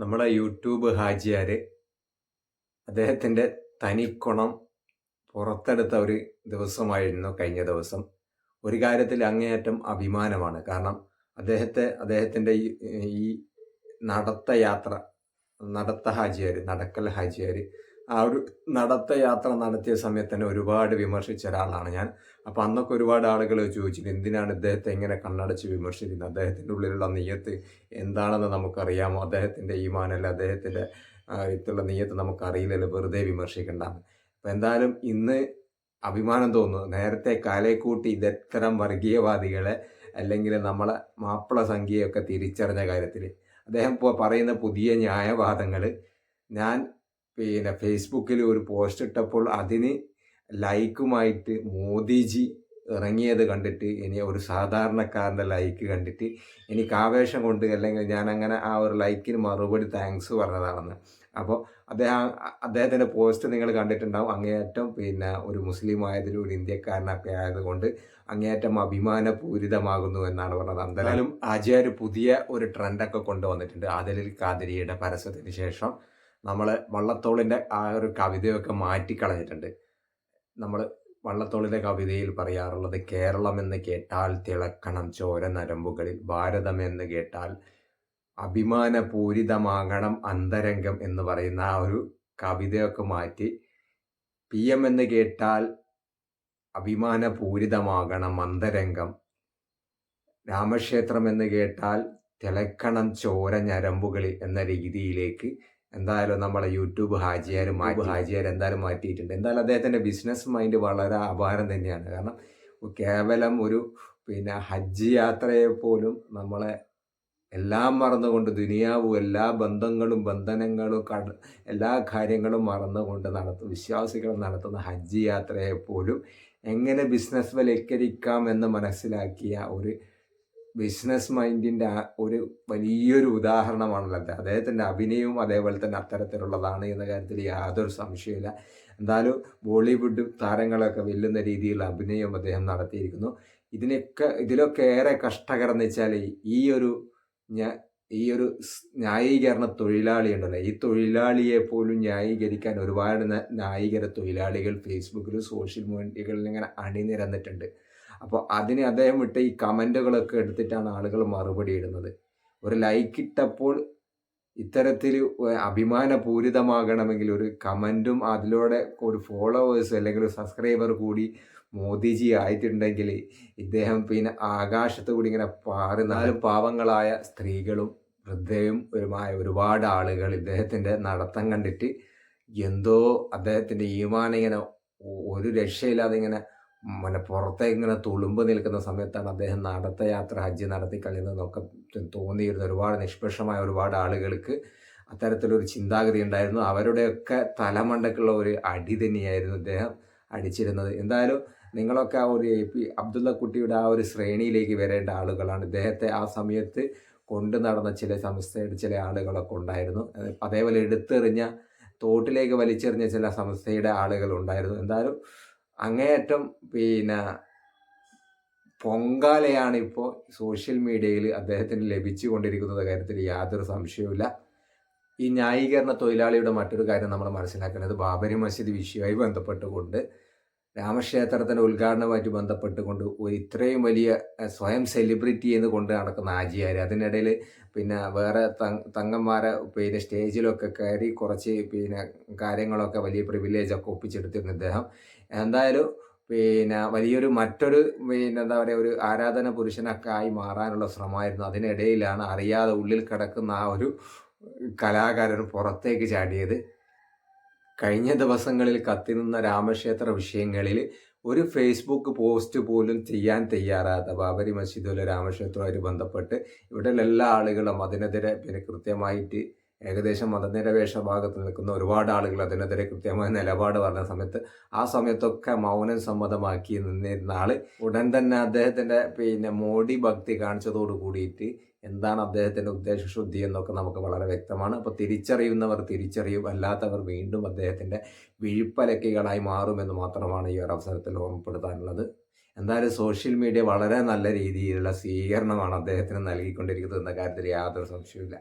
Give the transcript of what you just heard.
നമ്മളെ യൂട്യൂബ് ഹാജിയാർ അദ്ദേഹത്തിന്റെ തനിക്കുണം പുറത്തെടുത്ത ഒരു ദിവസമായിരുന്നു കഴിഞ്ഞ ദിവസം. ഒരു കാര്യത്തിൽ അങ്ങേയറ്റം അഭിമാനമാണ്. കാരണം അദ്ദേഹത്തെ അദ്ദേഹത്തിന്റെ ഈ നടത്ത യാത്ര നടത്ത ഹാജിയാർ നടക്കൽ ഹാജിയാർ ആ ഒരു നടത്ത യാത്ര നടത്തിയ സമയത്ത് തന്നെ ഒരുപാട് വിമർശിച്ച ഒരാളാണ് ഞാൻ. അപ്പോൾ അന്നൊക്കെ ഒരുപാട് ആളുകൾ ചോദിച്ചിട്ട് എന്തിനാണ് ഇദ്ദേഹത്തെ ഇങ്ങനെ കണ്ണടച്ച് വിമർശിക്കുന്നത്? അദ്ദേഹത്തിന്റെ ഉള്ളിലുള്ള നെയ്യത്ത് എന്താണെന്ന് നമുക്കറിയാമോ? അദ്ദേഹത്തിന്റെ ഈമാനല്ല അദ്ദേഹത്തിന്റെ ഇത്തുള്ള നെയ്യത്ത് നമുക്കറിയില്ലല്ലോ. വെറുതെ വിമർശിക്കേണ്ടതാണ് അപ്പോൾ എന്തായാലും ഇന്ന് അഭിമാനം തോന്നുന്നു. നേരത്തെ കാലേക്കൂട്ടി ഇതെത്തരം വർഗീയവാദികളെ അല്ലെങ്കിൽ നമ്മളെ മാപ്പിള സംഖ്യയൊക്കെ തിരിച്ചറിഞ്ഞ കാര്യത്തിൽ അദ്ദേഹം പറയുന്ന പുതിയ ന്യായവാദങ്ങൾ ഞാൻ പിന്നെ ഫേസ്ബുക്കിൽ ഒരു പോസ്റ്റ് ഇട്ടപ്പോൾ അതിന് ലൈക്കുമായിട്ട് മോദിജി ഇറങ്ങിയത് കണ്ടിട്ട് ഇനി ഒരു സാധാരണക്കാരന്റെ ലൈക്ക് കണ്ടിട്ട് എനിക്ക് ആവേശം കൊണ്ട് അല്ലെങ്കിൽ ഞാൻ അങ്ങനെ ആ ഒരു ലൈക്കിന് മറുപടി താങ്ക്സ് പറഞ്ഞതാണെന്ന്. അപ്പോൾ അദ്ദേഹം അദ്ദേഹത്തിന്റെ പോസ്റ്റ് നിങ്ങൾ കണ്ടിട്ടുണ്ടാവും. അങ്ങേയറ്റം പിന്നെ ഒരു മുസ്ലിം ആയതിൽ ഒരു ഇന്ത്യക്കാരനൊക്കെ ആയതുകൊണ്ട് അങ്ങേയറ്റം അഭിമാനപൂരിതമാകുന്നു എന്നാണ് പറഞ്ഞത്. എന്തായാലും ആചാര്യ പുതിയ ഒരു ട്രെൻഡൊക്കെ കൊണ്ടുവന്നിട്ടുണ്ട്. ആദലിൽ കാതിരിയുടെ പരസ്യത്തിന് ശേഷം നമ്മൾ വള്ളത്തോളിന്റെ ആ ഒരു കവിതയൊക്കെ മാറ്റിക്കളഞ്ഞിട്ടുണ്ട്. നമ്മൾ വള്ളത്തോളിന്റെ കവിതയിൽ പറയാറുള്ളത് കേരളം എന്ന് കേട്ടാൽ തിളക്കണം ചോര നരമ്പുകളിൽ ഭാരതം എന്ന് കേട്ടാൽ അഭിമാനപൂരിതമാകണം അന്തരംഗം എന്ന് പറയുന്ന ആ ഒരു കവിതയൊക്കെ മാറ്റി പി എം എന്ന് കേട്ടാൽ അഭിമാനപൂരിതമാകണം അന്തരംഗം രാമക്ഷേത്രം എന്ന് കേട്ടാൽ തിളക്കണം ചോര ഞരമ്പുകളിൽ എന്ന രീതിയിലേക്ക് എന്തായാലും നമ്മളെ യൂട്യൂബ് ഹാജിയാർ മാറ്റി ഹാജിയാർ എന്തായാലും മാറ്റിയിട്ടുണ്ട്. എന്തായാലും അദ്ദേഹത്തിന്റെ ബിസിനസ് മൈൻഡ് വളരെ അപാരം തന്നെയാണ്. കാരണം കേവലം ഒരു പിന്നെ ഹജ്ജ് യാത്രയെ പോലും നമ്മളെ എല്ലാം മറന്നുകൊണ്ട് ദുനിയാവും എല്ലാ ബന്ധങ്ങളും ബന്ധനങ്ങളും കട എല്ലാ കാര്യങ്ങളും മറന്നുകൊണ്ട് നടത്തും വിശ്വാസികൾ നടത്തുന്ന ഹജ്ജ് യാത്രയെ പോലും എങ്ങനെ ബിസിനസ് വൽക്കരിക്കാം എന്ന് മനസ്സിലാക്കിയ ഒരു ബിസിനസ് മൈൻഡിന്റെ ഒരു വലിയൊരു ഉദാഹരണമാണല്ലോ അദ്ദേഹത്തിന്റെ അഭിനയവും അതേപോലെ തന്നെ അത്തരത്തിലുള്ളതാണ് എന്ന കാര്യത്തിൽ യാതൊരു സംശയമില്ല എന്തായാലും ബോളിവുഡ് താരങ്ങളൊക്കെ വെല്ലുന്ന രീതിയിലുള്ള അഭിനയം അദ്ദേഹം നടത്തിയിരിക്കുന്നു. ഇതിനൊക്കെ ഇതിലൊക്കെ ഏറെ കഷ്ടകരം എന്ന് വെച്ചാൽ ഈ ഒരു ഈ ഒരു ന്യായീകരണ തൊഴിലാളി ഉണ്ടല്ലോ. ഈ തൊഴിലാളിയെ പോലും ന്യായീകരിക്കാൻ ഒരുപാട് ന്യായീകര തൊഴിലാളികൾ ഫേസ്ബുക്കിലും സോഷ്യൽ മീഡിയകളിൽ ഇങ്ങനെ അണിനിരന്നിട്ടുണ്ട്. അപ്പോൾ അതിന് അദ്ദേഹം വിട്ട് ഈ കമന്റുകളൊക്കെ എടുത്തിട്ടാണ് ആളുകൾ മറുപടി ഇടുന്നത്. ഒരു ലൈക്ക് ഇട്ടപ്പോൾ ഇത്തരത്തിൽ അഭിമാനപൂരിതമാകണമെങ്കിൽ ഒരു കമന്റും അതിലൂടെ ഒരു ഫോളോവേഴ്സ് അല്ലെങ്കിൽ ഒരു സബ്സ്ക്രൈബർ കൂടി മോദിജി ആയിട്ടുണ്ടെങ്കിൽ ഇദ്ദേഹം പിന്നെ ആകാശത്ത് കൂടി ഇങ്ങനെ പാറി നാലും പാവങ്ങളായ സ്ത്രീകളും വൃദ്ധയും ഒരുമായ ഒരുപാട് ആളുകൾ ഇദ്ദേഹത്തിന്റെ നടത്തം കണ്ടിട്ട് എന്തോ അദ്ദേഹത്തിന്റെ ഈമാനിങ്ങനെ ഒരു രക്ഷയില്ലാതെ ഇങ്ങനെ പിന്നെ പുറത്തെ ഇങ്ങനെ തുളുമ്പ് നിൽക്കുന്ന സമയത്താണ് അദ്ദേഹം നടത്ത യാത്ര ഹജ്ജ് നടത്തി കളിയുന്നതെന്നൊക്കെ തോന്നിയിരുന്ന ഒരുപാട് നിഷ്പക്ഷമായ ഒരുപാട് ആളുകൾക്ക് അത്തരത്തിലൊരു ചിന്താഗതി ഉണ്ടായിരുന്നു. അവരുടെയൊക്കെ തലമണ്ടക്കുള്ള ഒരു അടി തന്നെയായിരുന്നു അദ്ദേഹം അടിച്ചിരുന്നത്. എന്തായാലും നിങ്ങളൊക്കെ ആ ഒരു എ പി അബ്ദുള്ള കുട്ടിയുടെ ആ ഒരു ശ്രേണിയിലേക്ക് വരേണ്ട ആളുകളാണ്. ഇദ്ദേഹത്തെ ആ സമയത്ത് കൊണ്ടു നടന്ന ചില സംസ്ഥയുടെ ചില ആളുകളൊക്കെ ഉണ്ടായിരുന്നു. അതേപോലെ എടുത്തെറിഞ്ഞ തോട്ടിലേക്ക് വലിച്ചെറിഞ്ഞ ചില സംസ്ഥയുടെ ആളുകൾ ഉണ്ടായിരുന്നു. എന്തായാലും അങ്ങേയറ്റം പിന്നെ പൊങ്കാലയാണ് ഇപ്പോൾ സോഷ്യൽ മീഡിയയിൽ അദ്ദേഹത്തിന് ലഭിച്ചു കൊണ്ടിരിക്കുന്നത് കാര്യത്തിൽ യാതൊരു സംശയവുമില്ല. ഈ ന്യായീകരണ തൊഴിലാളിയുടെ മറ്റൊരു കാര്യം നമ്മൾ മനസ്സിലാക്കേണ്ടത് ബാബരി മസ്ജിദ് വിഷയമായി ബന്ധപ്പെട്ടുകൊണ്ട് രാമക്ഷേത്രത്തിന്റെ ഉദ്ഘാടനവുമായിട്ട് ബന്ധപ്പെട്ടുകൊണ്ട് ഒരു ഇത്രയും വലിയ സ്വയം സെലിബ്രിറ്റി എന്ന് കൊണ്ട് നടക്കുന്ന ആജിയാർ അതിനിടയിൽ പിന്നെ വേറെ തങ്ങന്മാരെ പിന്നെ സ്റ്റേജിലൊക്കെ കയറി കുറച്ച് പിന്നെ കാര്യങ്ങളൊക്കെ വലിയ പ്രിവിലേജൊക്കെ ഒപ്പിച്ചെടുത്തിരുന്നു ഇദ്ദേഹം. എന്തായാലും പിന്നെ വലിയൊരു മറ്റൊരു പിന്നെ എന്താ പറയുക ഒരു ആരാധന പുരുഷനൊക്കെ ആയി മാറാനുള്ള ശ്രമമായിരുന്നു. അതിനിടയിലാണ് അറിയാതെ ഉള്ളിൽ കിടക്കുന്ന ആ ഒരു കലാകാരൻ പുറത്തേക്ക് ചാടിയത്. കഴിഞ്ഞ ദിവസങ്ങളിൽ കത്തിനിന്ന രാമക്ഷേത്ര വിഷയങ്ങളിൽ ഒരു ഫേസ്ബുക്ക് പോസ്റ്റ് പോലും ചെയ്യാൻ തയ്യാറാകാത്ത ബാബരി മസ്ജിദിലെ രാമക്ഷേത്രവുമായിട്ട് ബന്ധപ്പെട്ട് ഇവിടെയുള്ള എല്ലാ ആളുകളും അതിനെതിരെ പിന്നെ കൃത്യമായിട്ട് ഏകദേശം മതനിരപേക്ഷ ഭാഗത്ത് നിൽക്കുന്ന ഒരുപാട് ആളുകൾ അതിനെതിരെ കൃത്യമായ നിലപാട് പറഞ്ഞ സമയത്ത് ആ സമയത്തൊക്കെ മൗനം സമ്മതമാക്കി നിന്നിരുന്ന ആൾ ഉടൻ തന്നെ അദ്ദേഹത്തിന്റെ പിന്നെ മോഡി ഭക്തി കാണിച്ചതോട് കൂടിയിട്ട് എന്താണ് അദ്ദേഹത്തിന്റെ ഉദ്ദേശ ശുദ്ധി എന്നൊക്കെ നമുക്ക് വളരെ വ്യക്തമാണ്. അപ്പോൾ തിരിച്ചറിയുന്നവർ തിരിച്ചറിയും അല്ലാത്തവർ വീണ്ടും അദ്ദേഹത്തിന്റെ വിഴിപ്പലക്കികളായി മാറുമെന്ന് മാത്രമാണ് ഈ ഒരു അവസരത്തിൽ ഓർമ്മപ്പെടുത്താനുള്ളത്. എന്തായാലും സോഷ്യൽ മീഡിയ വളരെ നല്ല രീതിയിലുള്ള സ്വീകരണമാണ് അദ്ദേഹത്തിന് നൽകിക്കൊണ്ടിരിക്കുന്നത് എന്ന കാര്യത്തിൽ യാതൊരു സംശയമില്ല